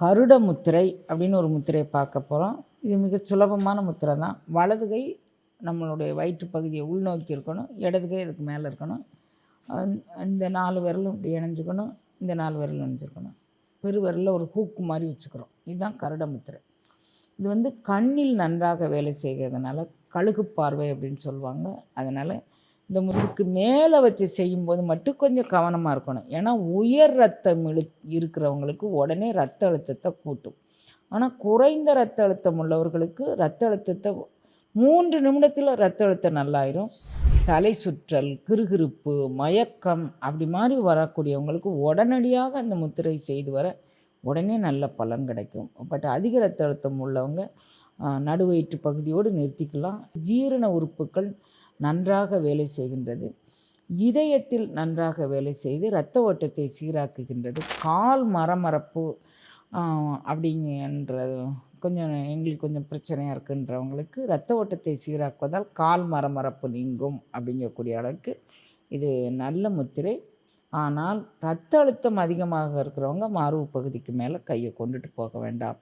கருட முத்திரை அப்படின்னு ஒரு முத்திரையை பார்க்க போகிறோம் இது மிக சுலபமான முத்திரை தான். வலது கை நம்மளுடைய வயிற்று பகுதியை உள்நோக்கி இருக்கணும். இடது கை அதுக்கு மேலே இருக்கணும். இந்த நாலு விரலும் இப்படி இணைஞ்சுக்கணும். இந்த நாலு விரலும் இணைஞ்சிருக்கணும் பெருவிரலில் ஒரு ஹூக்கு மாதிரி வச்சுக்கிறோம். இதுதான் கருட முத்திரை. இது வந்து கண்ணில் நன்றாக வேலை செய்கிறதுனால கழுகு பார்வை அப்படின்னு சொல்லுவாங்க. அதனால் இந்த முதுகுக்கு மேலே வச்சு செய்யும்போது மட்டும் கொஞ்சம் கவனமாக இருக்கணும். ஏன்னா உயர் ரத்தம் இழு இருக்கிறவங்களுக்கு உடனே ரத்த அழுத்தத்தை கூட்டும். ஆனால் குறைந்த ரத்த அழுத்தம் உள்ளவர்களுக்கு ரத்த அழுத்தத்தை மூன்று நிமிடத்தில் ரத்த அழுத்தம் நல்லாயிரும். தலை சுற்றல் கிருகிருப்பு மயக்கம் அப்படி மாதிரி வரக்கூடியவங்களுக்கு உடனடியாக அந்த முத்திரை செய்து வர உடனே நல்ல பலன் கிடைக்கும். பட் அதிக ரத்த அழுத்தம் உள்ளவங்க நடுவயிற்று பகுதியோடு நிறுத்திக்கலாம். ஜீரண உறுப்புகள் நன்றாக வேலை செய்கின்றது. இதயத்தில் நன்றாக வேலை செய்து இரத்த ஓட்டத்தை சீராக்குகின்றது. கால் மரமரப்பு ஆ, அப்படிங்கன்றது கொஞ்சம் எங்களுக்கு கொஞ்சம் பிரச்சனையாக இருக்குன்றவங்களுக்கு இரத்த ஓட்டத்தை சீராக்குவதால் கால் மரமரப்பு நீங்கும் அப்படிங்கக்கூடிய அளவுக்கு இது நல்ல முத்திரை. ஆனால் இரத்த அழுத்தம் அதிகமாக இருக்கிறவங்க மார்பு பகுதிக்கு மேலே கையை கொண்டுட்டு போக வேண்டாம்.